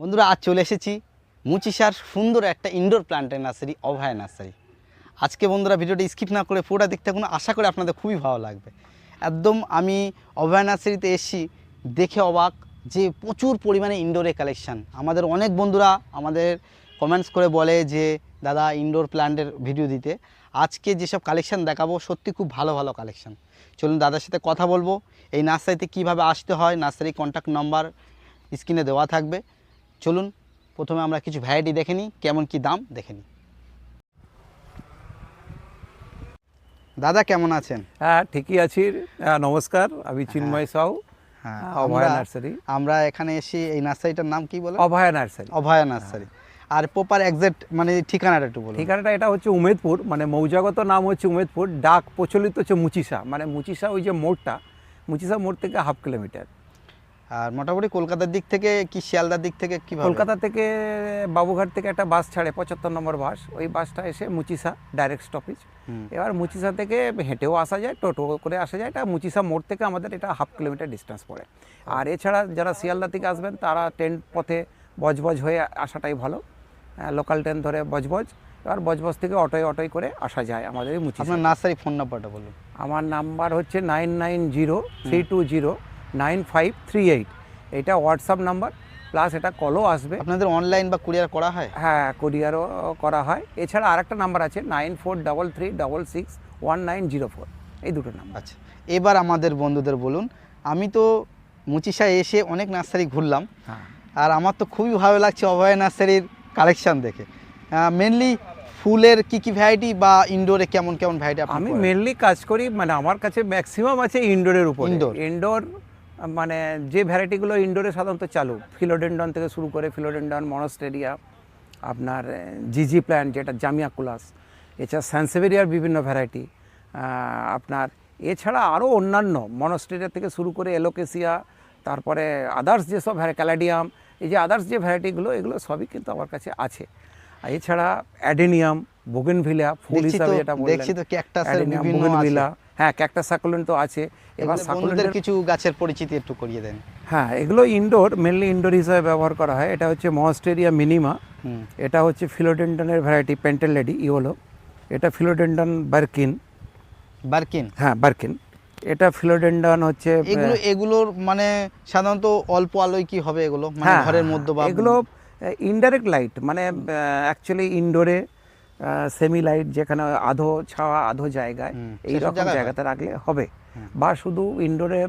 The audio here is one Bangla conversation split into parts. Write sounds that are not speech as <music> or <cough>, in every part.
বন্ধুরা, আজ চলে এসেছি মুচিসার সুন্দর একটা ইনডোর প্ল্যান্টের নার্সারি অভয় নার্সারি আজকে বন্ধুরা, ভিডিওটা স্কিপ না করে পুরোটা দেখতে থাকুন, আশা করে আপনাদের খুবই ভালো লাগবে। একদম আমি অভয় নার্সারিতে এসেছি, দেখে অবাক যে প্রচুর পরিমাণে ইনডোরে কালেকশান আমাদের অনেক বন্ধুরা আমাদের কমেন্টস করে বলে যে, দাদা ইনডোর প্ল্যান্টের ভিডিও দিতে। আজকে যেসব কালেকশান দেখাবো, সত্যি খুব ভালো ভালো কালেকশান চলুন দাদার সাথে কথা বলব, এই নার্সারিতে কীভাবে আসতে হয় নার্সারি কন্ট্যাক্ট নাম্বার স্ক্রিনে দেওয়া থাকবে। চলুন প্রথমে আমরা কিছু ভ্যারাইটি দেখে নিই কেমন কি দাম দেখে নিই। দাদা কেমন আছেন? হ্যাঁ ঠিকই আছি। হ্যাঁ, নমস্কার আমি চিন্ময় সাউ হ্যাঁ অভয়া নার্সারি। আমরা এখানে এসে এই নার্সারিটার নাম কি বলে অভয়া নার্সারি। অভয়া নার্সারি। আর প্রপার এক্সাক্ট মানে ঠিকানাটা একটু বলুন। ঠিকানাটা এটা হচ্ছে উমেদপুর মানে মৌজাগত নাম হচ্ছে উমেদপুর ডাক প্রচলিত হচ্ছে মুচিসা। মানে মুচিসা ওই যে মোড়টা মুচিসা মোড় থেকে হাফ কিলোমিটার। আর মোটামুটি কলকাতার দিক থেকে কি শিয়ালদার দিক থেকে কি কলকাতা থেকে বাবুঘাট থেকে একটা বাস ছাড়ে পঁচাত্তর নম্বর বাস। ওই বাসটা এসে মুচিসা ডাইরেক্ট স্টপেজ। এবার মুচিসা থেকে হেঁটেও আসা যায় টোটো করে আসা যায় এটা মুচিসা মোড় থেকে আমাদের এটা হাফ কিলোমিটার ডিস্টেন্স পড়ে। আর এছাড়া যারা শিয়ালদা থেকে আসবেন তারা ট্রেন পথে বজবজ হয়ে আসাটাই ভালো। লোকাল ট্রেন ধরে বজবজ। এবার বজবজ থেকে অটোয় অটোয় করে আসা যায় আমাদের এই মুচিসা। আপনার নার্সারি ফোন নাম্বারটা বলুন। আমার নাম্বার হচ্ছে nine nine zero three two zero nine five three eight. এটা হোয়াটসঅ্যাপ নাম্বার প্লাস এটা কলও আসবে। আপনাদের অনলাইন বা কুরিয়ার করা হয়? হ্যাঁ কুরিয়ারও করা হয়। এছাড়া আরেকটা নাম্বার আছে nine four double three double six one nine zero four. এই দুটো নাম্বার। আচ্ছা এবার আমাদের বন্ধুদের বলুন আমি তো মুচিসায় এসে অনেক নার্সারি ঘুরলাম হ্যাঁ। আর আমার তো খুবই ভালো লাগছে অভয় নার্সারির কালেকশান দেখে। মেনলি ফুলের কি কি ভ্যারাইটি বা ইনডোরে কেমন কেমন ভ্যারাইটি আমি মেনলি কাজ করি মানে আমার কাছে ম্যাক্সিমাম আছে ইনডোরের উপর। Indoor। ইনডোর মানে যে ভ্যারাইটিগুলো ইনডোরে সাধারণত চালু ফিলোডেন্ডন থেকে শুরু করে ফিলোডেন্ডন মনস্টেরিয়া আপনার জিজি প্ল্যান্ট যেটা জামিয়া কুলাস এছাড়া স্যানসেভেরিয়ার বিভিন্ন ভ্যারাইটি আপনার এছাড়া আরও অন্যান্য মনস্টেরিয়া থেকে শুরু করে এলোকেসিয়া তারপরে আদার্স যেসব ক্যালাডিয়াম এই যে আদার্স যে ভ্যারাইটিগুলো এগুলো সবই কিন্তু আমার কাছে আছে আর এছাড়া অ্যাডেনিয়াম বোগেনভিলিয়া ফুল হিসাবে যেটা দেখছি তো এর বিভিন্ন বোগেনভিলা। হ্যাঁ ক্যাকটাস সাকুলেন্ট তো আছে। এবার সাকুলেন্টের কিছু গাছের পরিচিতি একটু করিয়ে দেন। হ্যাঁ এগুলো ইনডোর মেনলি ইনডোর হিসাবে ব্যবহার করা হয়। এটা হচ্ছে মনস্টেরিয়া মিনিমা এটা হচ্ছে ফিলোডেন্ডনের ভ্যারাইটি পেন্টেলেডি ইওলো এটা ফিলোডেন্ডন বার্কিন বার্কিন হ্যাঁ বার্কিন এটা ফিলোডেন্ডন হচ্ছে এগুলো এগুলোর মানে সাধারণত অল্প আলোয় কি হবে এগুলো? মানে হ্যাঁ, ঘরের মধ্যে বা এগুলো ইনডাইরেক্ট লাইট মানে অ্যাকচুয়ালি ইনডোরে সেমি লাইট যেখানে আধো ছাওয়া আধো জায়গায় এই রকম জায়গাতে রাখলে হবে। বা শুধু ইনডোরে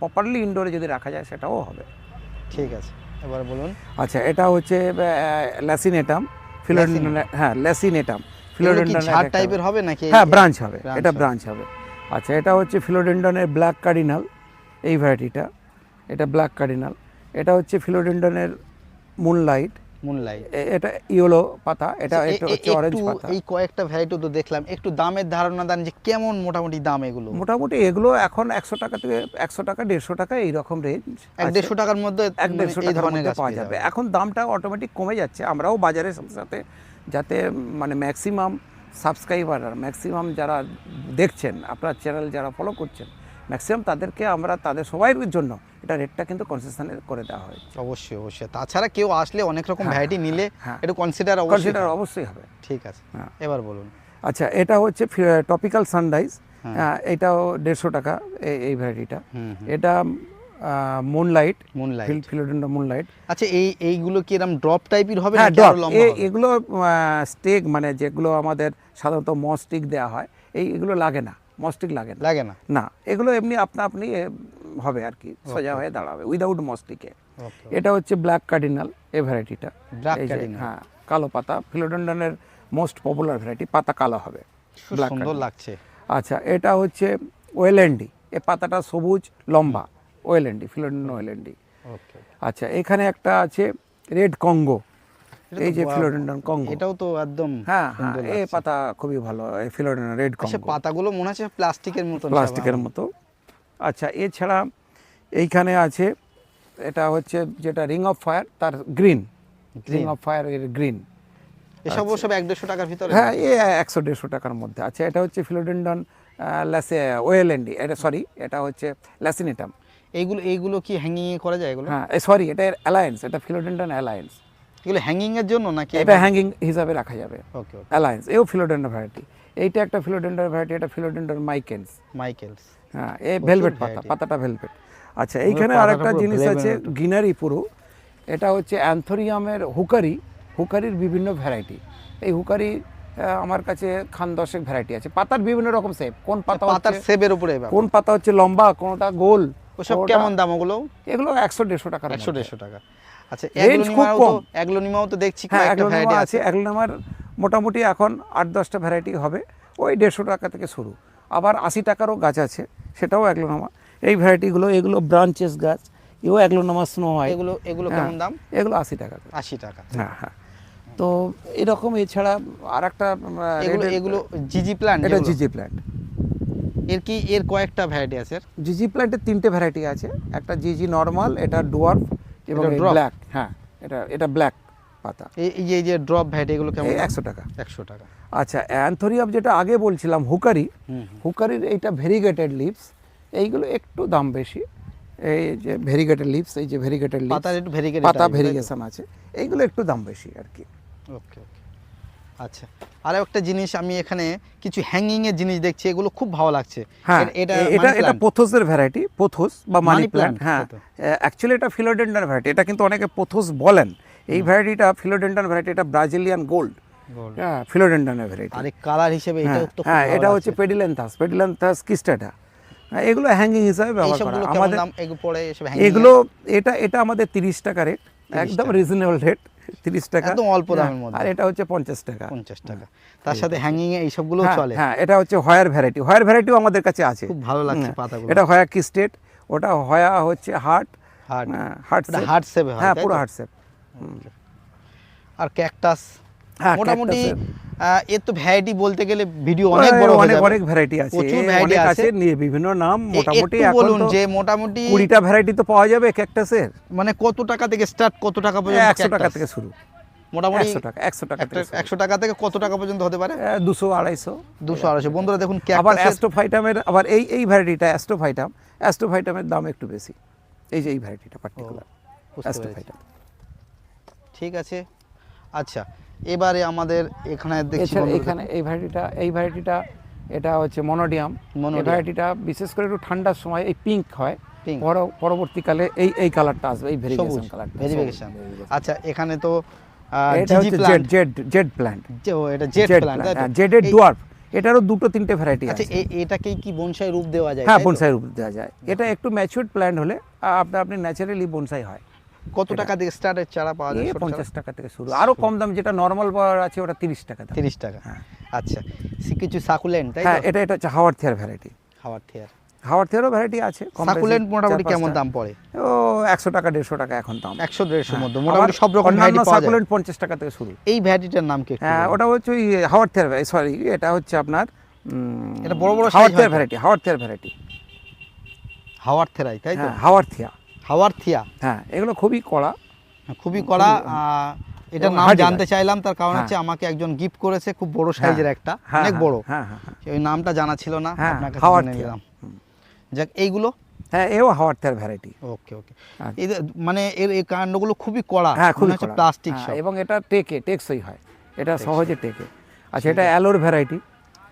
প্রপারলি ইনডোরে যদি রাখা যায় সেটাও হবে। ঠিক আছে এবার বলুন। আচ্ছা এটা হচ্ছে ল্যাসিনেটাম ফিলোডেন্ডন হ্যাঁ ল্যাসিনেটাম ফিলোডেন্ডন ঝাড় টাইপের হবে নাকি? হ্যাঁ ব্রাঞ্চ হবে এটা ব্রাঞ্চ হবে। আচ্ছা এটা হচ্ছে ফিলোডেন্ডনের ব্ল্যাক কার্ডিনাল এই ভ্যারাইটিটা এটা ব্ল্যাক কার্ডিনাল এটা হচ্ছে ফিলোডেন্ডনের মুনলাইট এটা ইয়েলো পাতা এটা অরেঞ্জ পাতা। এই কয়েকটা ভ্যারাইটি তো দেখলাম একটু দামের ধারণা দেন যে কেমন মোটামুটি দাম এগুলো? মোটামুটি এগুলো এখন একশো টাকা থেকে একশো টাকা দেড়শো টাকা এইরকম রেঞ্জ এক দেড়শো টাকার মধ্যে এক মানে দেড়শো এই টাকার মধ্যে পাওয়া যাবে। এখন দামটা অটোমেটিক কমে যাচ্ছে আমরাও বাজারের সাথে সাথে যাতে মানে ম্যাক্সিমাম সাবস্ক্রাইবার ম্যাক্সিমাম যারা দেখছেন আপনার চ্যানেল যারা ফলো করছেন ম্যাক্সিমাম তাদেরকে আমরা তাদের সবাইয়ের জন্য এটা রেটটা কিন্তু কনসেশন করে দেওয়া হয় অবশ্যই অবশ্যই। তাছাড়া কেউ আসলে অনেক রকম ভ্যারাইটি নিলে। একটু কনসিডার অবশ্যই কনসিডার অবশ্যই হবে। ঠিক আছে হ্যাঁ। এবার বলুন। আচ্ছা এটা হচ্ছে টপিক্যাল সানরাইজ। এটাও দেড়শো টাকা এই- ভ্যারাইটিটা এটা মুনলাইট মুনলাইট ফিলোডেন্ডা মুনলাইট আচ্ছা এই এইগুলো কি এরকম ড্রপ টাইপের হবে হ্যাঁ নাকি ড্রপ? এগুলো স্টেক মানে যেগুলো আমাদের সাধারণত মস্টিক দেওয়া হয় এই এগুলো লাগে না। মস্টিক লাগে না। লাগে না। না এগুলো এমনি আপনা আপনি হবে আর কি সোজা হয়ে দাঁড়াবে উইদাউট মস্টিকে এটা হচ্ছে ব্ল্যাক কার্ডিনাল এই ভ্যারাইটিটা হ্যাঁ কালো পাতা ফিলোডেন্ডনের মোস্ট পপুলার ভ্যারাইটি পাতা কালো হবে। সুন্দর লাগছে। আচ্ছা এটা হচ্ছে ওয়েলেন্ডি এ পাতাটা সবুজ লম্বা ওয়েলেন্ডি ফিলোডেন্ডন ওয়েলেন্ডি ওকে আচ্ছা এখানে একটা আছে রেড কঙ্গো এই যে ফিলোডেন্ডন কঙ্গো। এটাও তো একদম হ্যাঁ হ্যাঁ এই পাতা খুবই ভালো এই ফিলোডেন্ডন রেড আচ্ছা কঙ্গো। পাতাগুলো মনে হচ্ছে প্লাস্টিকের মতো প্লাস্টিকের মতো। আচ্ছা এছাড়া এইখানে আছে এটা হচ্ছে যেটা রিং অফ ফায়ার তার গ্রিন রিং অফ ফায়ার এর গ্রিন এসব সব এক দেড়শো টাকার ভিতরে হ্যাঁ এ একশো দেড়শো টাকার মধ্যে। আচ্ছা এটা হচ্ছে ফিলোডেন্ডন ল্যাসে ওয়েলেন্ডি। এটা সরি এটা হচ্ছে ল্যাসিনেটাম। এইগুলো এইগুলো কি হ্যাঙ্গিং করা যায় এগুলো? হ্যাঁ সরি এটা অ্যালায়েন্স এটা ফিলোডেন্ডন অ্যালায়েন্স এগুলো হ্যাঙ্গিং এর জন্য নাকি এটা হ্যাঙ্গিং হিসাবে রাখা যাবে। ওকে ওকে অ্যালায়েন্স এও ভ্যারাইটি এইটা একটা ভ্যারাইটি এটা মাইকেন্স মাইকেলস হ্যাঁ এই ভেলভেট পাতা পাতাটা ভেলভেট আচ্ছা এইখানে আরেকটা জিনিস আছে গিনারি পুরো এটা হচ্ছে অ্যান্থোরিয়ামের হুকারি। হুকারির বিভিন্ন ভ্যারাইটি এই হুকারি আমার কাছে খান দশেক ভ্যারাইটি আছে। পাতার বিভিন্ন রকম শেপ কোন পাতা পাতার উপরে কোন পাতা হচ্ছে লম্বা কোনটা গোল। ওসব কেমন দাম ওগুলো? এগুলো একশো দেড়শো টাকার একশো দেড়শো টাকা। আচ্ছা খুব তো কম। এগ্লোনিমাও তো দেখছি হ্যাঁ আছে। মোটামুটি এখন আট দশটা ভ্যারাইটি হবে। ওই দেড়শো টাকা থেকে শুরু। আবার আশি টাকারও গাছ আছে সেটাও অ্যাগ্লোনামা এই ভ্যারাইটিগুলো এগুলো ব্রাঞ্চেস গাছ এও অ্যাগ্লোনামা স্নো হয়। এগুলো এগুলো হ্যাঁ, কেমন দাম? এগুলো আশি টাকা আশি টাকা। হ্যাঁ হ্যাঁ। তো এরকম এছাড়া আর একটা এগুলো এগুলো জিজি প্ল্যান্ট এটা জিজি প্ল্যান্ট এর কি এর কয়েকটা ভ্যারাইটি আছে? জিজি প্ল্যান্টের তিনটে ভ্যারাইটি আছে। একটা জিজি নর্মাল এটা ডুয়ার্ফ এবং ব্ল্যাক হ্যাঁ এটা এটা ব্ল্যাক পাতা। এই যে যে ড্রপ ভ্যাট এগুলো কেমন? একশো টাকা। একশো টাকা। আচ্ছা অ্যান্থোরিয়াম যেটা আগে বলছিলাম হুকারি হুকারির এইটা ভেরিগেটেড লিভস এইগুলো একটু দাম বেশি। এই যে ভেরিগেটেড লিভস এই যে ভেরিগেটেড লিপস পাতার একটু পাতা ভেরিগেশন আছে। এইগুলো একটু দাম বেশি আর কি। ওকে আচ্ছা। আর একটা জিনিস আমি এখানে কিছু হ্যাঙ্গিং এর জিনিস দেখছি এগুলো খুব ভালো লাগছে। হ্যাঁ এটা এটা এটা পোথোসের ভ্যারাইটি পোথোস বা মানি প্ল্যান্ট হ্যাঁ। অ্যাকচুয়ালি এটা ফিলোডেন্ডার ভ্যারাইটি এটা কিন্তু অনেকে পোথোস বলেন। এই ভ্যারাইটিটা ভ্যারাইটি এটা ব্রাজিলিয়ান গোল্ড। হ্যাঁ ফিলোডেন্ডানের ভ্যারাইটি আর কালার হিসেবে এটা হ্যাঁ তো হ্যাঁ এটা হচ্ছে। পেডিলেন্থাস পেডিলেন্থাস কিস্টাটা হ্যাঁ, এগুলো হ্যাঙ্গিং হিসাবে ব্যবহার করা আমাদের এগুলো এটা এটা আমাদের তিরিশ টাকা রেট একদম রিজনেবল রেট তিরিশ টাকা। একদম অল্প হ্যাঁ, দামের মধ্যে। আর এটা হচ্ছে পঞ্চাশ টাকা। পঞ্চাশ টাকা। তার সাথে হ্যাঙ্গিং এই এইসবগুলো হ্যাঁ, চলে। হ্যাঁ এটা হচ্ছে হয়ার ভ্যারাইটি হয়ার ভ্যারাইটিও আমাদের কাছে আছে। খুব ভালো লাগছে হুম, পাতাগুলো। এটা হয়া কিস্টেট ওটা হয়া হচ্ছে heart heart heart heart heart shape হ্যাঁ পুরো হার্ট শেপ আর ক্যাকটাস হ্যাঁ, মোটামুটি এর তো ভ্যারাইটি বলতে গেলে ভিডিও অনেক বড় অনেক অনেক ভ্যারাইটি আছে। প্রচুর অনেক আছে। বিভিন্ন নাম মোটামুটি এখন বলুন যে মোটামুটি কুড়িটা ভ্যারাইটি তো পাওয়া যাবে ক্যাকটাসের মানে কত টাকা থেকে স্টার্ট কত টাকা পর্যন্ত একশো টাকা থেকে শুরু। মোটামুটি একশো টাকা একশো টাকা থেকে শুরু। একশো টাকা থেকে কত টাকা পর্যন্ত হতে পারে? দুশো আড়াইশো। দুশো আড়াইশো। বন্ধুরা দেখুন আবার ক্যাকটাসের অ্যাস্ট্রোফাইটামের আবার এই এই ভ্যারাইটিটা অ্যাস্ট্রোফাইটাম অ্যাস্ট্রোফাইটামের দাম একটু বেশি। এই যে এই ভ্যারাইটিটা পার্টিকুলার অ্যাস্ট্রোফাইটাম ঠিক আছে। আচ্ছা এবারে আমাদের এখানে দেখছি এখানে এই ভ্যারাইটিটা এই ভ্যারাইটিটা এটা হচ্ছে মনোডিয়াম ভ্যারাইটিটা বিশেষ করে একটু ঠান্ডার সময় এই পিঙ্ক হয়। পরবর্তীকালে এই এই কালারটা আসবে এই সবুজ ভেরিগেশন কালারটা ভেরিফিকেশন আচ্ছা এখানে তো এটা হচ্ছে জেড জেড জেড প্ল্যান্ট এটা jade jade plant plant dwarf এটারও দুটো তিনটে ভ্যারাইটি আচ্ছা আছে। এ- এটাকেই কি বনসাই রূপ দেওয়া যায় হ্যাঁ বনসাই রূপ দেওয়া যায়। এটা একটু ম্যাচিউরড প্ল্যান্ট হলে আপনি ন্যাচারালি বনসাই হয়। কত টাকা থেকে স্টার্টের চারা পাওয়া যায় পঞ্চাশ টাকা থেকে শুরু। আরও কম দাম যেটা নর্মাল পাওয়ার আছে ওটা তিরিশ টাকা তিরিশ টাকা। হ্যাঁ। আচ্ছা কিছু সাকুলেন্ট তাই হ্যাঁ এটা এটা হচ্ছে হাওয়ার থিয়ার ভ্যারাইটি খাওয়ার থিয়ার হাওয়ার থিয়ারও ভ্যারাইটি আছে সাকুলেন্ট মোটামুটি কেমন দাম পড়ে? ও একশো টাকা দেড়শো টাকা এখন দাম। একশো দেড়শোর মধ্যে। হ্যাঁ, মোটামুটি সব রকম ভ্যারাইটি সাকুলেন্ট পঞ্চাশ টাকা থেকে শুরু। এই ভ্যারাইটিটার নাম কি হ্যাঁ ওটা হচ্ছে ওই হাওয়ার থিয়ার সরি এটা হচ্ছে আপনার এটা বড় বড় হাওয়ার থিয়ার ভ্যারাইটি হাওয়ার থিয়ার ভ্যারাইটি হাওয়ার থেরাই তাই তো? হ্যাঁ হাওয়ার থিয়া হাওয়ার থিয়া। হ্যাঁ এগুলো খুবই কড়া। খুবই কড়া এবং নাম জানতে চাইলাম তার কারণ হ্যাঁ। হচ্ছে আমাকে একজন গিফট করেছে খুব বড় সাইজের একটা হ্যাঁ, অনেক হ্যাঁ, বড়। হ্যাঁ হ্যাঁ হ্যাঁ। ওই নামটা জানা ছিল না হ্যাঁ, আপনার কাছে হাওয়ার থিয়া। নিলাম। যাক এইগুলো? হ্যাঁ এও হাওয়ার থিয়ার ভ্যারাইটি ওকে ওকে। আচ্ছা। মানে এর এই কাণ্ডগুলো খুবই কড়া হ্যাঁ খুবই হচ্ছে কড়া। প্লাস্টিক হ্যাঁ, সব। এবং এটা টেকে টেকসই হয়। এটা সহজে টেকে আচ্ছা এটা অ্যালোর ভ্যারাইটি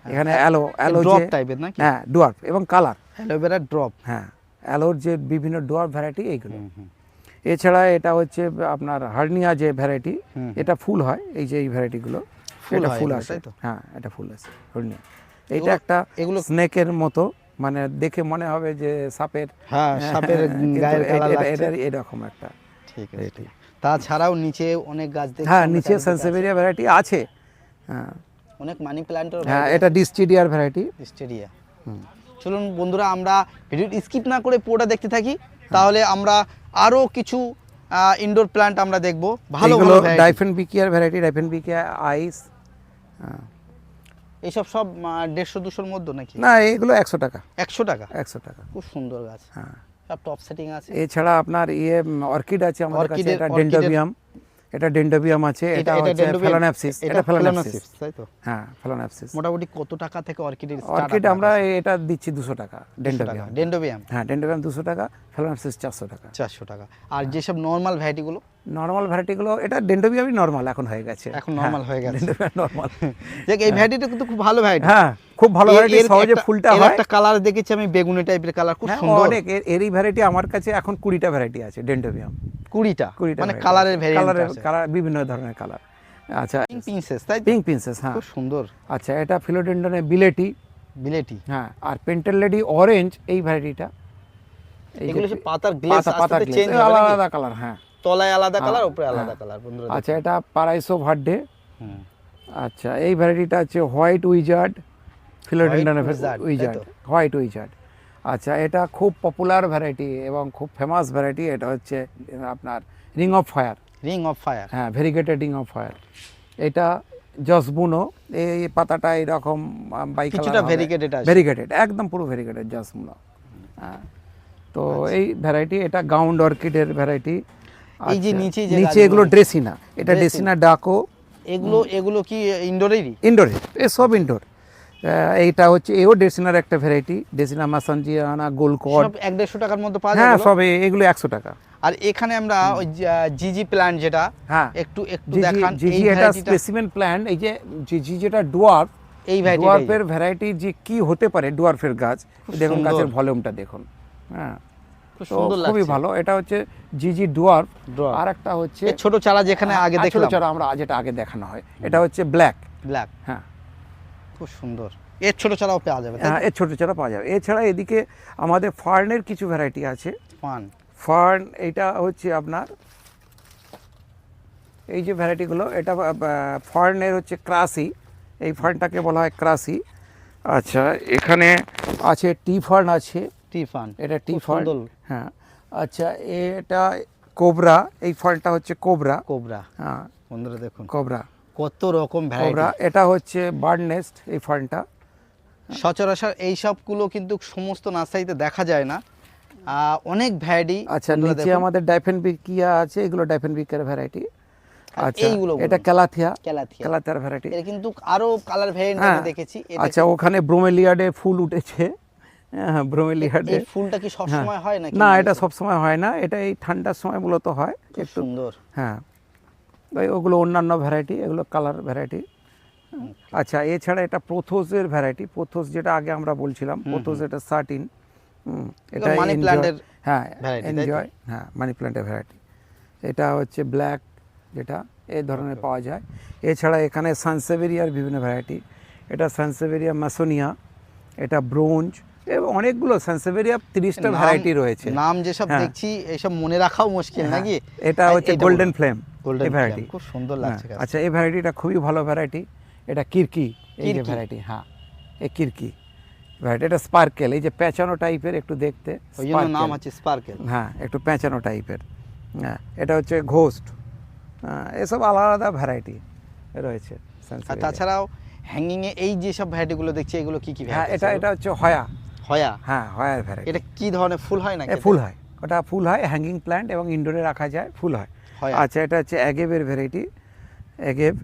এখানে অ্যালো অ্যালো ড্রপ টাইপের নাকি? হ্যাঁ ডুয়ার্ফ এবং কালার অ্যালোভেরা ড্রপ হ্যাঁ। অ্যালোর যে বিভিন্ন ডোয়ার ভ্যারাইটি এইগুলো। এছাড়া এটা হচ্ছে আপনার হার্নিয়া যে ভ্যারাইটি এটা ফুল হয় এই যে এই ভ্যারাইটিগুলো। এটা ফুল আসে হ্যাঁ এটা ফুল আছে হার্নিয়া। এইটা একটা এগুলো স্নেকের মতো মানে দেখে মনে হবে যে সাপের হ্যাঁ সাপের গায়ের এরকম একটা ঠিক আছে ঠিক তাছাড়াও নিচে অনেক গাছ হ্যাঁ নিচে সেন্সেভেরিয়া ভ্যারাইটি আছে। হ্যাঁ। অনেক মানি প্ল্যান্টের হ্যাঁ এটা ডিস্টিডিয়ার ভ্যারাইটি। স্টেডিয়া চলুন বন্ধুরা আমরা ভিডিওটি স্কিপ না করে পুরোটা দেখতে থাকি। তাহলে আমরা আরও কিছু ইনডোর প্ল্যান্ট আমরা দেখব। ভালো ভালো ডাইফেন বিকিয়ার ভ্যারাইটি ডাইফেন বিকিয়া আইস এইসব সব দেড়শো দুশোর মধ্যে নাকি? না এগুলো একশো টাকা। একশো টাকা? একশো টাকা। খুব সুন্দর গাছ। হ্যাঁ। সব টপ সেটিং আছে। এছাড়া আপনার ইয়ে অর্কিড আছে আমাদের কাছে এটা ডেন্ডাবিয়াম এটা ডেন্ডোবিয়াম আছে এটা হচ্ছে dendrobium, এটা ফেলোন্যাপসিস। তাই তো? হ্যাঁ ফেলোন্যাপসিস। মোটামুটি কত টাকা থেকে অর্কিডের অর্কিড আমরা এটা দিচ্ছি দুশো টাকা ডেন্ডোবিয়াম। ডেন্ডোবিয়াম? হ্যাঁ ডেন্ডোবিয়াম দুশো টাকা ফেলোন্যাপসিস চারশো টাকা। চারশো টাকা। আর যেসব নর্মাল ভ্যারাইটিগুলো নর্মাল ভ্যারাইটিগুলো এটা ডেন্ডোবিয়ামই নর্মাল এখন হয়ে গেছে। এখন normal হয়ে গেছে। নর্মাল <laughs> দেখ এই ভ্যারাইটিটা কিন্তু খুব ভালো ভ্যারাইটি হ্যাঁ খুব ভালো ভ্যারাইটি সহজে ফুলটা হয়। একটা কালার দেখেছি আমি বেগুনি টাইপের কালার খুব হ্যাঁ, সুন্দর। অনেক এর- এরই ভ্যারাইটি আমার কাছে এখন কুড়িটা ভ্যারাইটি আছে ডেন্ডোবিয়াম কুড়িটা? কুড়িটা মানে কালারের ভ্যারিয়েন্ট কালারের আছে। কালার বিভিন্ন ধরনের কালার আচ্ছা পিঙ্ক পিনসেস তাই পিঙ্ক প্রিন্সেস হ্যাঁ। খুব সুন্দর। আচ্ছা এটা ফিলোডেন্ডনে বিলেটি বিলেটি হ্যাঁ আর পেন্টেল লেডি অরেঞ্জ এই ভ্যারাইটিটা এই যে এগুলো সব পাতার গ্লেজ আলাদা আলাদা কালার হ্যাঁ। তলায় আলাদা কালার উপরে আলাদা হ্যাঁ। কালার বন্ধুরা আচ্ছা এটা পারাইসো ভার্ডে। আচ্ছা এই ভ্যারাইটিটা আছে white wizard philodendron wizard white wizard আচ্ছা এটা খুব পপুলার ভ্যারাইটি এবং খুব ফেমাস ভ্যারাইটি এটা হচ্ছে আপনার ring of fire ring of fire হ্যাঁ ভেরিগেটেড রিং অফ ফায়ার এটা জসবুনো এই পাতাটা এরকম বাই কিছুটা আছে। ভেরিগেটেড একদম পুরো ভেরিগেটেড জসবুনো হ্যাঁ তো এই ভ্যারাইটি এটা গাউন্ড অর্কিডের ভ্যারাইটি আচ্ছা। এই যে নিচে যে নিচে এগুলো ড্রেসিনা। এটা। ড্রেসিনা। ডাকো। এগুলো এগুলো কি ইনডোরেরই ইনডোরে এ সব ইনডোর এইটা হচ্ছে এও ডেসিনার একটা ভ্যারাইটি ডেসিনা মাসানজিয়ানা গোলকড সব এক দেড়শো টাকার মধ্যে পাওয়া হ্যাঁ সব এগুলো একশো টাকা। আর এখানে আমরা ওই জিজি প্ল্যান্ট যেটা হ্যাঁ। একটু একটু দেখান। এই জিজি এটা স্পেসিমেন প্ল্যান্ট এই যে জিজি যেটা ডুয়ার্ফ এই ডুয়ার্ফের ভ্যারাইটি যে কি হতে পারে ডুয়ার্ফের গাছ দেখুন গাছের ভলিউমটা দেখুন। হ্যাঁ। সুন্দর খুবই ভালো। এটা হচ্ছে জিজি Dwarf। আর একটা হচ্ছে ছোট চারা যেখানে আগে দেখলাম। চারা আমরা যেটা আগে দেখানো হয়। এটা হচ্ছে ব্ল্যাক ব্ল্যাক হ্যাঁ। খুব সুন্দর। এর ছোট চারাও পাওয়া যাবে হ্যাঁ এর ছোট চারা পাওয়া যাবে। এছাড়া এদিকে আমাদের ফার্নের কিছু ভ্যারাইটি আছে। ফান ফার্ন এটা হচ্ছে আপনার এই যে ভ্যারাইটিগুলো এটা ফার্নের হচ্ছে ক্রাসি এই ফার্নটাকে বলা হয় ক্রাসি আচ্ছা এখানে আছে টি ফার্ন আছে। টি ফান এটা টি হ্যাঁ। আচ্ছা এটা কোবরা এই ফার্নটা হচ্ছে কোবরা। কোবরা। হ্যাঁ। বন্ধুরা দেখুন। কোবরা। কত রকম কোবরা এটা হচ্ছে বার্ড নেস্ট এই সচরাচর এই সবগুলো কিন্তু সমস্ত নার্সারিতে দেখা যায় না। অনেক ভ্যারাইটি আচ্ছা নিচে আমাদের ডাইফেনবিকিয়া আছে এগুলো ডাইফেনবিকের ভ্যারাইটি আচ্ছা এটা। ক্যালাথিয়া ক্যালাথিয়া ক্যালাথিয়ার ভ্যারাইটি কিন্তু আরও কালার ভ্যারিয়েন্ট আমি দেখেছি। আচ্ছা ওখানে ব্রোমেলিয়াডে ফুল উঠেছে। হ্যাঁ ব্রোমেলিয়াডে এই ফুলটা কি সব সময় হয় নাকি না এটা সব সময় হয় না। এটা এই ঠান্ডার সময় মূলত হয়। একটু সুন্দর। হ্যাঁ। ওগুলো অন্যান্য ভ্যারাইটি এগুলো কালার ভ্যারাইটি আচ্ছা। এছাড়া এটা প্রোথোসের ভ্যারাইটি প্রোথোস যেটা আগে আমরা বলছিলাম প্রোথোস এটা সার্টিন এটা enjoy- plant-এর হ্যাঁ? এনজয় হ্যাঁ মানি প্ল্যান্টের ভ্যারাইটি এটা হচ্ছে ব্ল্যাক যেটা এই ধরনের পাওয়া যায়। এছাড়া এখানে সানসেভেরিয়ার বিভিন্ন ভ্যারাইটি এটা সানসেভেরিয়া ম্যাসোনিয়া এটা ব্রোঞ্জ অনেকগুলো সানসেভেরিয়া তিরিশটা ভ্যারাইটি রয়েছে। নাম যেসব হ্যাঁ। দেখছি এইসব মনে রাখাও মুশকিল হ্যাঁ, নাকি? এটা হচ্ছে গোল্ডেন ফ্লেম Flame, ভ্যারাইটি খুব সুন্দর লাগছে আচ্ছা এই ভ্যারাইটিটা খুবই ভালো ভ্যারাইটি এটা কিরকি এই যে ভ্যারাইটি হ্যাঁ। এই কিরকি ভ্যারাইটি এটা স্পার্কেল এই যে প্যাঁচানো টাইপের একটু দেখতে ওই জন্য নাম আছে স্পার্কেল হ্যাঁ একটু প্যাঁচানো টাইপের হ্যাঁ এটা হচ্ছে ঘোস্ট হ্যাঁ এসব আলাদা আলাদা ভ্যারাইটি রয়েছে আর তাছাড়াও হ্যাঙ্গিং এ এই যে সব ভ্যারাইটি গুলো দেখছি এগুলো কি কি হ্যাঁ এটা এটা হচ্ছে হয়া হয়া? হ্যাঁ হয়ার ভ্যারাইটি এটা কি ধরনের ফুল হয় এ ফুল হয়। ওটা ফুল হয় হ্যাঙ্গিং প্ল্যান্ট এবং ইনডোরে রাখা যায় ফুল হয়। আচ্ছা এটা হচ্ছে অ্যাগেবের ভ্যারাইটি অ্যাগেব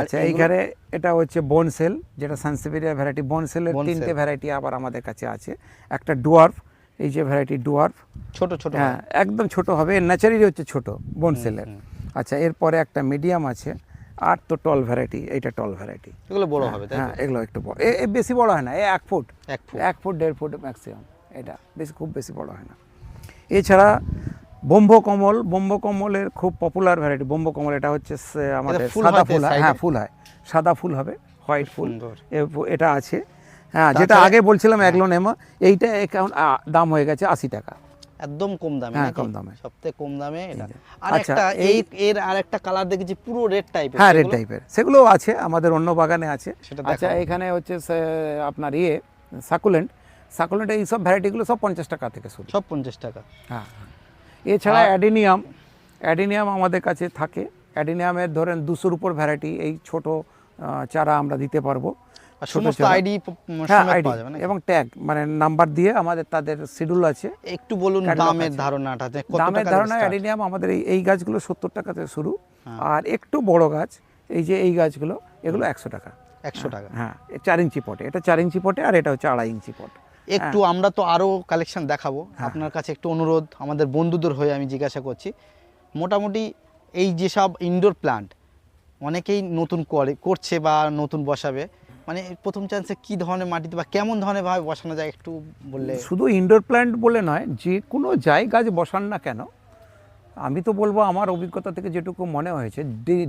আচ্ছা এইখানে এটা হচ্ছে বনসেল যেটা সানসেভেরিয়া ভ্যারাইটি বনসেলের বনসেল। তিনটে ভ্যারাইটি আবার আমাদের কাছে আছে। একটা ডুয়ার্ফ এই যে ভ্যারাইটি ডুয়ার্ফ ছোট ছোট হ্যাঁ একদম ছোট হবে ন্যাচারালি হচ্ছে ছোট বনসেলের আচ্ছা এরপরে একটা মিডিয়াম আছে। আর তো টল ভ্যারাইটি এইটা টল ভ্যারাইটি এগুলো বড় হবে তাই হ্যাঁ এগুলো একটু বড় এ বেশি বড় হয় না এ এক ফুট। এক ফুট। এক ফুট দেড় ফুট ম্যাক্সিমাম এটা। বেশি খুব বেশি বড় হয় না। এছাড়া ব্রহ্মকমল ব্রহ্মকমলের খুব পপুলার ভ্যারাইটি ব্রহ্মকমল এটা হচ্ছে আমাদের সাদা ফুল হয়। হ্যাঁ ফুল হয়। সাদা ফুল হবে হোয়াইট ফুল। এটা আছে। হ্যাঁ যেটা আগে বলছিলাম অ্যাগ্লোনেমা এইটা এখন দাম হয়ে গেছে আশি টাকা। একদম কম দামে হ্যাঁ? কম দামে। সবথেকে কম দামে এটা। আর আচ্ছা, একটা এই এর আরেকটা কালার দেখেছি পুরো রেড টাইপের হ্যাঁ রেড টাইপের সেগুলোও আছে আমাদের অন্য বাগানে আছে। আচ্ছা এখানে হচ্ছে আপনার ইয়ে সাকুলেন্ট সাকুলেন্ট এই সব ভ্যারাইটিগুলো সব পঞ্চাশ টাকা থেকে শুরু। সব পঞ্চাশ টাকা। হ্যাঁ এছাড়া আর- অ্যাডিনিয়াম অ্যাডিনিয়াম আমাদের কাছে থাকে। অ্যাডিনিয়ামের ধরেন দুশোর উপর ভ্যারাইটি এই ছোট চারা আমরা দিতে পারব। আর সমস্ত আইডি হ্যাঁ পাওয়া যাবে এবং ট্যাগ মানে নাম্বার দিয়ে আমাদের তাদের শিডিউল আছে। একটু বলুন দামের ধারণাটা দামের ধারণা অ্যাডিনিয়াম আমাদের এই গাছগুলো সত্তর টাকা থেকে শুরু। হ্যাঁ। আর একটু বড় গাছ এই যে এই গাছগুলো এগুলো একশো টাকা। একশো টাকা। হ্যাঁ চার ইঞ্চি পটে। এটা চার ইঞ্চি পটে আর এটা হচ্ছে আড়াই ইঞ্চি পট। একটু আমরা তো আরও কালেকশন দেখাবো। হ্যাঁ। আপনার কাছে একটু অনুরোধ আমাদের বন্ধুদের হয়ে আমি জিজ্ঞাসা করছি। মোটামুটি এই যেসব ইনডোর প্লান্ট অনেকেই নতুন করে করছে বা নতুন বসাবে। মানে প্রথম চান্সে কি ধরনের মাটিতে বা কেমন ধরনের ভাবে বসানো যায় একটু বললে? শুধু ইনডোর প্ল্যান্ট বলে নয় যে কোনো যাই গাছ বসান না কেন আমি তো বলব আমার অভিজ্ঞতা থেকে যেটুকু মনে হয়েছে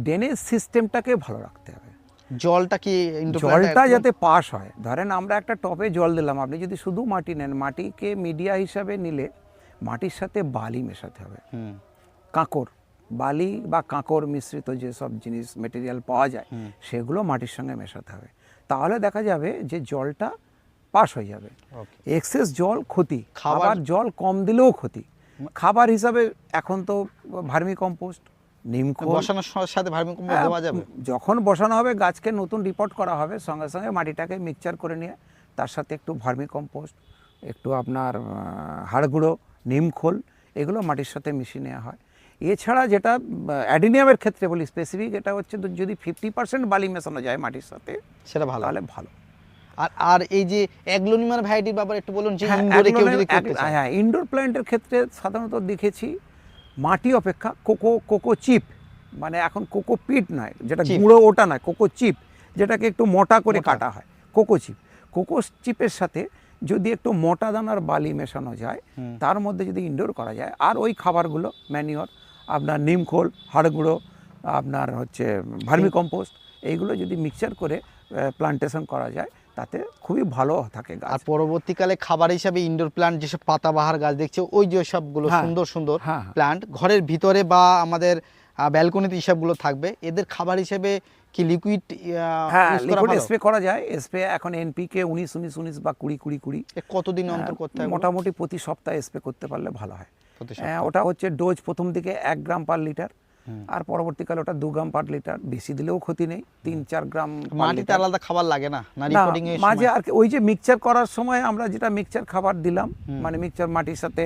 ড্রেনেজ সিস্টেমটাকে ভালো রাখতে হবে। জলটা কি জলটা যাতে পাস হয়। ধরেন আমরা একটা টপে জল দিলাম আপনি যদি শুধু মাটি নেন মাটিকে মিডিয়া হিসাবে নিলে মাটির সাথে বালি মেশাতে হবে। কাঁকড় বালি বা কাঁকড় মিশ্রিত যেসব জিনিস মেটেরিয়াল পাওয়া যায় সেগুলো মাটির সঙ্গে মেশাতে হবে। তাহলে দেখা যাবে যে জলটা পাস হয়ে যাবে। এক্সেস জল ক্ষতি খাবার- জল কম দিলেও ক্ষতি। খাবার হিসাবে এখন তো ভার্মি কম্পোস্ট বসানোর সাথে ভার্মি কম্পোস্ট হ্যাঁ, দেওয়া যাবে? যখন বসানো হবে গাছকে নতুন রিপোর্ট করা হবে সঙ্গে সঙ্গে মাটিটাকে মিক্সচার করে নিয়ে তার সাথে একটু ভার্মি কম্পোস্ট একটু আপনার হাড়গুঁড়ো হাড় গুঁড়ো নিমখোল এগুলো মাটির সাথে মিশিয়ে নেওয়া হয়। এছাড়া যেটা অ্যাডিনিয়ামের ক্ষেত্রে বলি স্পেসিফিক এটা হচ্ছে যদি ফিফটি পার্সেন্ট বালি মেশানো যায় মাটির সাথে সেটা ভালো। তাহলে ভালো। আর আর এই যে অ্যাগ্লোনিমার ভ্যারাইটির ব্যাপারে একটু বলুন যে হ্যাঁ, ইনডোরে কেউ যদি করতে চায়। হ্যাঁ ইনডোর প্ল্যান্টের ক্ষেত্রে সাধারণত দেখেছি মাটি অপেক্ষা কোকো কোকো চিপ মানে এখন কোকো পিট নয় যেটা গুঁড়ো ওটা নয় কোকো চিপ যেটাকে একটু মোটা করে কাটা হয় কোকো চিপ কোকো চিপের সাথে যদি একটু মোটা দানার বালি মেশানো যায় তার মধ্যে যদি ইনডোর করা যায় আর ওই খাবারগুলো ম্যানিওর আপনার নিমখোল হাড় গুঁড়ো আপনার হচ্ছে ভার্মি কম্পোস্ট এইগুলো যদি মিক্সচার করে প্লান্টেশন করা যায় তাতে খুবই ভালো থাকে গাছ। আর পরবর্তীকালে খাবার হিসাবে ইনডোর প্লান্ট যেসব পাতাবাহার গাছ দেখছে ওই যে সবগুলো হ্যাঁ। সুন্দর সুন্দর হ্যাঁ, হ্যাঁ। প্লান্ট ঘরের ভিতরে বা আমাদের ব্যালকনিতে হিসাবগুলো থাকবে এদের খাবার হিসেবে কি লিকুইড হ্যাঁ লিকুইড স্প্রে করা যায় স্প্রে এখন এনপিকে উনিশ উনিশ উনিশ বা কুড়ি কুড়ি কুড়ি। কতদিন অন্তর করতে হয় মোটামুটি প্রতি সপ্তাহে স্প্রে করতে পারলে ভালো হ্যাঁ, ওটা হচ্ছে ডোজ প্রথম দিকে এক গ্রাম পার লিটার আর পরবর্তীকালে ওটা দু গ্রাম পার লিটার। বেশি দিলেও ক্ষতি নেই তিন চার গ্রাম মাটিতে আলাদা খাবার লাগে না মাঝে আর ওই যে মিক্সচার করার সময় আমরা যেটা মিক্সচার খাবার দিলাম মানে মিক্সচার মাটির সাথে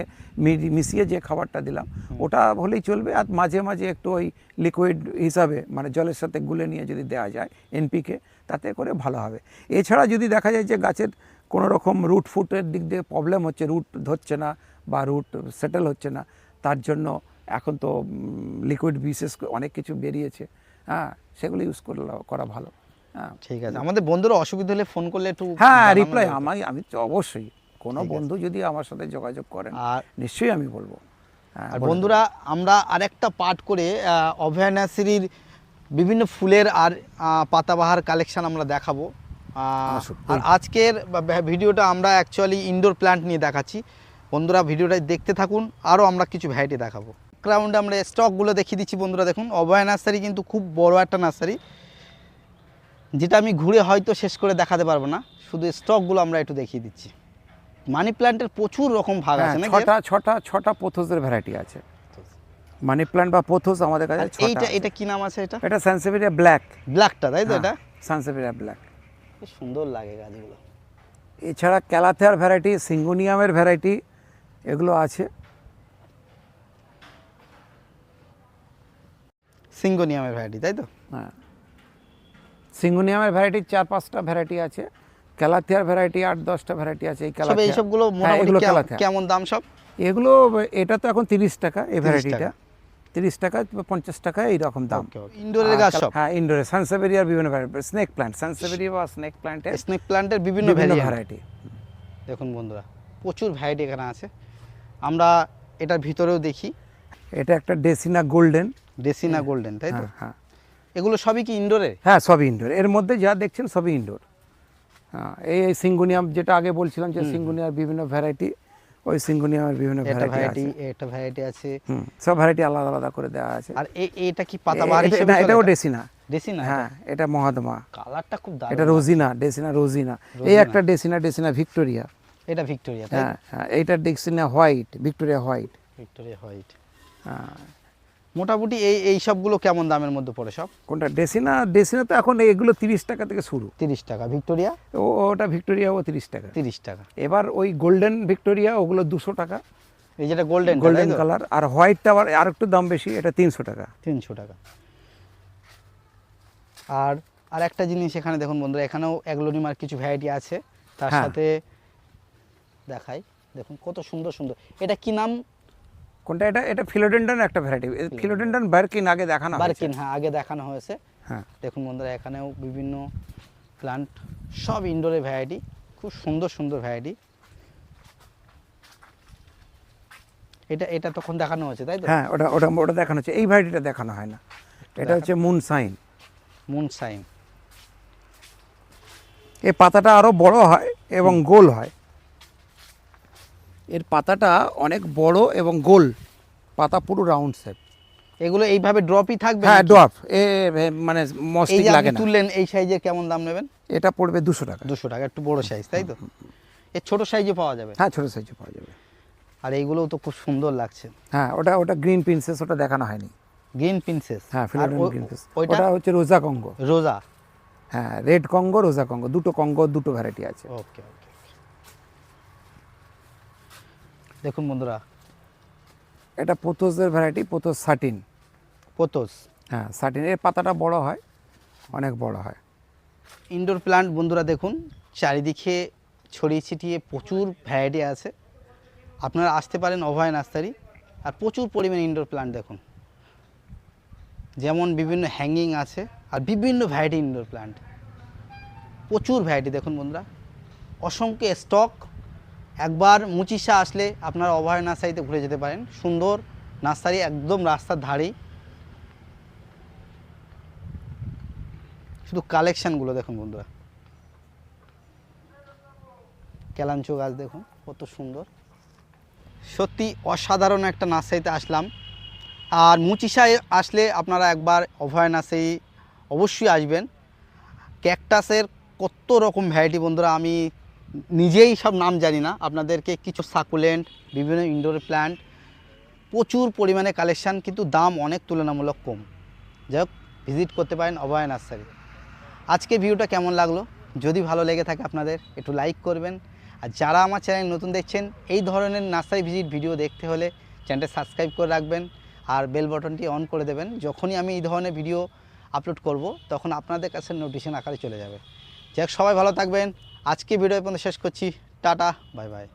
মিশিয়ে যে খাবারটা দিলাম ওটা হলেই চলবে। আর মাঝে মাঝে একটু ওই লিকুইড হিসাবে মানে জলের সাথে গুলে নিয়ে যদি দেওয়া যায় এনপিকে তাতে করে ভালো হবে। এছাড়া যদি দেখা যায় যে গাছের কোনো রকম রুট ফুটের দিক দিয়ে প্রবলেম হচ্ছে রুট ধরছে না বা রুট সেটেল হচ্ছে না তার জন্য এখন তো লিকুইড বিশেষ অনেক কিছু বেরিয়েছে হ্যাঁ সেগুলো ইউজ করলে করা ভালো হ্যাঁ। ঠিক আছে আমাদের বন্ধুরা অসুবিধা হলে ফোন করলে একটু হ্যাঁ রিপ্লাই আমি আমি অবশ্যই কোনো বন্ধু যদি আমার সাথে যোগাযোগ করেন আর নিশ্চয়ই আমি বলব হ্যাঁ, আর বন্ধুরা আমরা আরেকটা পার্ট করে অভয়া নার্সারির বিভিন্ন ফুলের আর পাতাবাহার কালেকশন আমরা দেখাবো। আর আজকের ভিডিওটা আমরা অ্যাকচুয়ালি ইনডোর প্ল্যান্ট নিয়ে দেখাচ্ছি। বন্ধুরা ভিডিওটা দেখতে থাকুন আরও আমরা কিছু ভ্যারাইটি দেখাবো। গ্রাউন্ডে আমরা স্টকগুলো দেখিয়ে দিচ্ছি বন্ধুরা দেখুন। অভয়া নার্সারি কিন্তু খুব বড় একটা নার্সারি যেটা আমি ঘুরে হয়তো শেষ করে দেখাতে পারব না। শুধু স্টকগুলো আমরা একটু দেখিয়ে দিচ্ছি। মানি প্ল্যান্টের প্রচুর রকম ভাগ হ্যাঁ, আছে ছটা ছটা ছটা পোথোসের ভ্যারাইটি আছে। মানি প্ল্যান্ট বা পোথোস আমাদের কাছে এইটা এটা কি নাম আছে এটা? এটা সানসেভেরিয়া ব্ল্যাক ব্ল্যাকটা তাই তো এটা? সানসেভেরিয়া ব্ল্যাক খুব সুন্দর লাগে গাছগুলো। এছাড়া ক্যালাথেয়ার ভ্যারাইটি সিঙ্গোনিয়ামের ভ্যারাইটি এগুলো আছে। সিঙ্গোনিয়ামের ভ্যারাইটি তাই তো? হ্যাঁ। সিঙ্গোনিয়ামের ভ্যারাইটি চার পাঁচটা ভ্যারাইটি আছে। ক্যালাথিয়ার ভ্যারাইটি আট দশটা ভ্যারাইটি আছে এই সব ক্যালাথিয়া। এইসবগুলো হ্যাঁ, মোটামুটি এগুলো কেমন- ক্যালাথিয়া। কেমন দাম সব? এগুলো এটা তো এখন তিরিশ টাকা এই 30 ভ্যারাইটিটা। তিরিশ টাকা বা পঞ্চাশ টাকা এইরকম দাম। ইনডোরের আর গাছ সব? হ্যাঁ ইনডোরে সানসেভেরিয়ার বিভিন্ন ভ্যারাইটি স্নেক প্ল্যান্ট সানসেভেরিয়া বা স্নেক প্ল্যান্টের স্নেক প্ল্যান্টের বিভিন্ন বিভিন্ন ভ্যারাইটি ভ্যারাইটি দেখুন বন্ধুরা প্রচুর ভ্যারাইটি এখানে আছে। আমরা এটার ভিতরেও দেখি। এটা একটা ডেসিনা গোল্ডেন ডেসিনা গোল্ডেন তাই তো? হ্যাঁ হ্যাঁ। এগুলো সবই কি ইনডোরে হ্যাঁ সবই ইনডোর এর মধ্যে যা দেখছেন সবই ইনডোর হ্যাঁ এই সিঙ্গুনিয়াম যেটা আগে বলছিলাম যে সিঙ্গুনিয়ার বিভিন্ন ভ্যারাইটি ওই সিঙ্গুনিয়ামের বিভিন্ন ভ্যারাইটি এটা ভ্যারাইটি আছে। সব ভ্যারাইটি আলাদা আলাদা করে দেওয়া আছে। আর এটা কি পাতাবাহার হিসেবে না, এটাও ডেসিনা ডেসিনা হ্যাঁ এটা মহাদমা কালারটা খুব দারুণ। এটা রোজিনা ডেসিনা রোজিনা এই একটা ডেসিনা ডেসিনা ভিক্টোরিয়া এটা ভিক্টোরিয়া হ্যাঁ হ্যাঁ এইটা ডেসিনা white Victoria white. Victoria white. হ্যাঁ। মোটামুটি এই এই সবগুলো কেমন দামের মধ্যে পড়ে সব? কোনটা ডেসিনা ডেসিনা তো এখন এগুলো তিরিশ টাকা থেকে শুরু। তিরিশ টাকা ভিক্টোরিয়া? ও ওটা ভিক্টোরিয়া ও তিরিশ টাকা। তিরিশ টাকা। এবার ওই গোল্ডেন ভিক্টোরিয়া ওগুলো দুশো টাকা। এই যেটা গোল্ডেন গোল্ডেন কালার আর হোয়াইটটা আবার আর একটু দাম বেশি এটা তিনশো টাকা। তিনশো টাকা। আর আর একটা জিনিস এখানে দেখুন বন্ধুরা এখানেও অ্যাগ্লোনিমার কিছু ভ্যারাইটি আছে। তার হ্যাঁ। সাথে দেখাই। দেখুন কত সুন্দর সুন্দর। এটা কি নাম? কোনটা? এটা এটা ফিলোডেন্ডন একটা ভ্যারাইটি। ফিলোডেন্ডন। বার্কিন আগে দেখানো বার্কিন হ্যাঁ আগে দেখানো হয়েছে। হ্যাঁ। দেখুন বন্ধুরা এখানেও বিভিন্ন প্লান্ট সব ইনডোরের ভ্যারাইটি খুব সুন্দর সুন্দর ভ্যারাইটি এটা এটা তখন দেখানো হয়েছে তাই তো? হ্যাঁ ওটা ওটা ওটা দেখানো হচ্ছে এই ভ্যারাইটিটা দেখানো হয় না। এটা হচ্ছে মুন সাইন মুন সাইন এর পাতাটা আরও বড় হয় এবং গোল হয়। এর পাতাটা অনেক বড় এবং গোল। পাতা পুরো রাউন্ড শেপ এগুলো এইভাবে ড্রপই থাকবে হ্যাঁ? ডোয়াফ এ মানে মস্তিক লাগে না। তুললেন এই সাইজের কেমন দাম নেবেন? এটা পড়বে দুশো টাকা। দুশো টাকা একটু বড় সাইজ তাই তো? এর ছোট সাইজে পাওয়া যাবে। হ্যাঁ ছোট সাইজে পাওয়া যাবে। আর এইগুলোও তো খুব সুন্দর লাগছে। হ্যাঁ ওটা ওটা গ্রিন প্রিন্সেস ওটা দেখানো হয়নি। গ্রিন প্রিন্সেস হ্যাঁ ফিলোডেন গ্রিন প্রিন্সেস ওটা হচ্ছে রোজা কঙ্গো। রোজা। হ্যাঁ রেড কঙ্গো রোজা কঙ্গো। দুটো কঙ্গো দুটো ভ্যারাইটি আছে। ওকে ওকে দেখুন বন্ধুরা। এটা পোথোসের ভ্যারাইটি পোথোস সাটিন পোতোস। হ্যাঁ সাটিন এর পাতাটা বড় হয় অনেক বড় হয়। ইনডোর প্লান্ট বন্ধুরা দেখুন চারিদিকে ছড়িয়ে ছিটিয়ে প্রচুর ভ্যারাইটি আছে। আপনারা আসতে পারেন অভয় নার্সারি আর প্রচুর পরিমাণে ইনডোর প্লান্ট দেখুন। যেমন বিভিন্ন হ্যাঙ্গিং আছে আর বিভিন্ন ভ্যারাইটি ইনডোর প্লান্ট প্রচুর ভ্যারাইটি দেখুন বন্ধুরা। অসংখ্য স্টক একবার মুচিসা আসলে আপনারা অভয় নার্সারিতে ঘুরে যেতে পারেন। সুন্দর নার্সারি, একদম রাস্তার ধারেই। শুধু কালেকশানগুলো দেখুন বন্ধুরা। ক্যালাঞ্চো গাছ দেখুন, কত সুন্দর। সত্যি অসাধারণ একটা নার্সারিতে আসলাম। আর মুচিসায় আসলে আপনারা একবার অভয় নার্সারি অবশ্যই আসবেন। ক্যাকটাসের কত রকম ভ্যারাইটি বন্ধুরা, আমি নিজেই সব নাম জানি না। আপনাদেরকে কিছু সাকুলেন্ট বিভিন্ন ইনডোর প্ল্যান্ট প্রচুর পরিমাণে কালেকশান কিন্তু দাম অনেক তুলনামূলক কম। যাই ভিজিট করতে পারেন অভয় নার্সারি। আজকে ভিডিওটা কেমন লাগল? যদি ভালো লেগে থাকে আপনাদের একটু লাইক করবেন। আর যারা আমার চ্যানেল নতুন দেখছেন এই ধরনের নার্সারি ভিজিট ভিডিও দেখতে হলে চ্যানেলটা সাবস্ক্রাইব করে রাখবেন আর বেল বটনটি অন করে দেবেন। যখনই আমি এই ধরনের ভিডিও আপলোড করব তখন আপনাদের কাছে নোটিফিকেশন আকারে চলে যাবে। যাই হোক, সবাই ভালো থাকবেন। আজকে ভিডিও পর্যন্ত শেষ করছি টাটা বাই বাই।